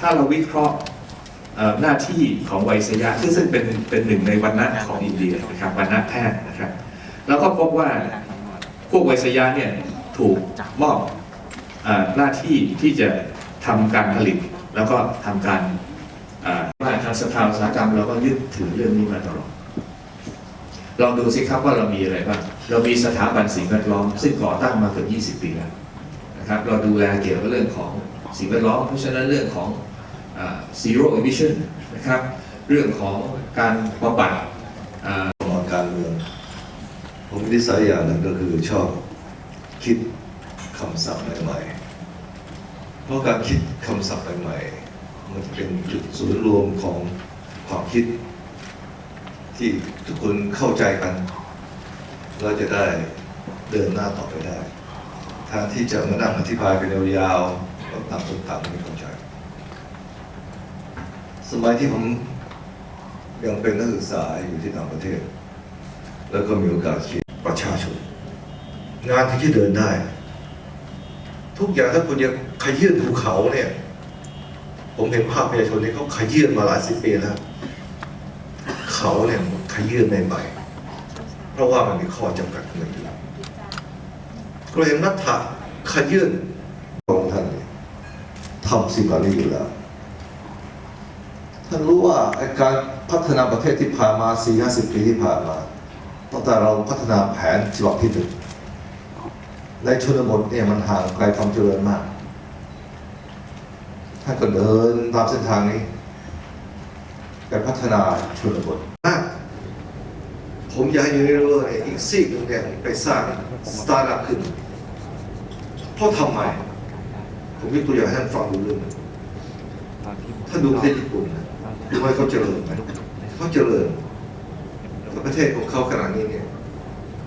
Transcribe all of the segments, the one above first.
ถ้าเราวิเคราะห์หน้าที่ของไวยสยะซึ่งซึ่งเป็นเป็นหนึ่งในวันณะของอินเดียนะครับวันณะแพทย์นะครับ แล้วก็พบว่าพวกไวยสยะเนี่ยถูกมอบอหน้าที่ที่จะทำการผลิต แล้วก็ทำการว่าทางสภาอุตสาหกรรมเราก็ยึดถือเรื่องนี้มาตลอดลองดูสิครับว่าเรามีอะไรบ้างเรามีสถาบันสิ่งแวดล้อมซึ่งก่อตั้งมาเกือบ20 ปีแล้วนะครับ เราดูแลเกี่ยวกับเรื่องของ สิ่งแวดล้อม เพราะฉะนั้นเรื่องของ zero emission นะครับ เรื่องของการบำบัดอ่ามองการเมือง ผมมีนิสัยอย่างหนึ่งก็คือชอบคิดคำศัพท์ใหม่ๆ เพราะการคิดคำศัพท์ใหม่ๆ มันจะเป็นจุดศูนย์รวมของความคิด ที่ทุกคนเข้าใจกัน เราจะได้เดินหน้าต่อไปได้แทนที่จะมานั่งอธิบายเป็นยาวๆ ก็ต่างคนต่างไม่เข้าใจ สมัยที่ผมยังเป็นนักศึกษาอยู่ที่ต่างประเทศ แล้วก็มีโอกาสคิดประชาชน งานที่จะเดินได้ ทุกอย่างถ้าคุณจะขยื่นภูเขาเนี่ย ผมเห็นภาพประชาชนที่เขาขยื่นมาหลายสิบปีแล้วเขาเนี่ยขยื่นไม่ไปเพราะว่ามันมีข้อจำกัดของมันอยู่เราเห็นนัทธะขยื่นของท่านเนี่ย ทำสิ่งเหล่านี้อยู่แล้วท่านรู้ว่าการพัฒนาประเทศที่ผ่านมา4 50ปีที่ผ่านมาตั้งแต่เราพัฒนาแผนฉบับที่หนึ่งในชนบทเนี่ยมันห่างไกลความเจริญมากท่านก็เดินตามเส้นทางนี้ไปพัฒนาชนบทมากผมอยากให้ยูนิเวอร์เนี่ยอีกซีกหนึ่งเนี่ยไปสร้างสตาร์ทอัพขึ้นเพราะทำไม ผมยกตัวอย่างให้ท่านฟังดูเรื่องหนึ่งถ้าดูประเทศญี่ปุ่นนะดูว่าเขาเจริญไหมเขาเจริญแต่ประเทศของเขาขนาดนี้เนี่ย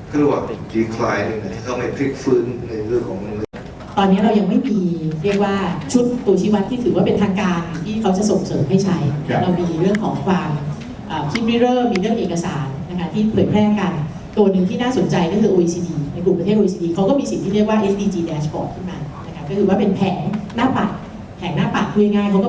เขาเรียกว่าดีคลายนี่นะที่เขาไม่พลิกฟื้นในเรื่องของตอนนี้เรายังไม่มีเรียกว่าชุดตัวชี้วัดที่ถือว่าเป็นทางการที่เขาจะส่งเสริมให้ใช้ครับเรามีเรื่องของความเอ่อคิดริเริ่มมีเรื่องเอกสารนะคะที่เผยแพร่กันตัวหนึ่งที่น่าสนใจก็คือ OECD ในกลุ่มประเทศ OECD เขาก็มีสิ่งที่เรียกว่า SDG dashboard ขึ้นมานะคะ ก็คือว่าเป็นแผงหน้าปัดแผงหน้าปัดคุยง่ายเขาก็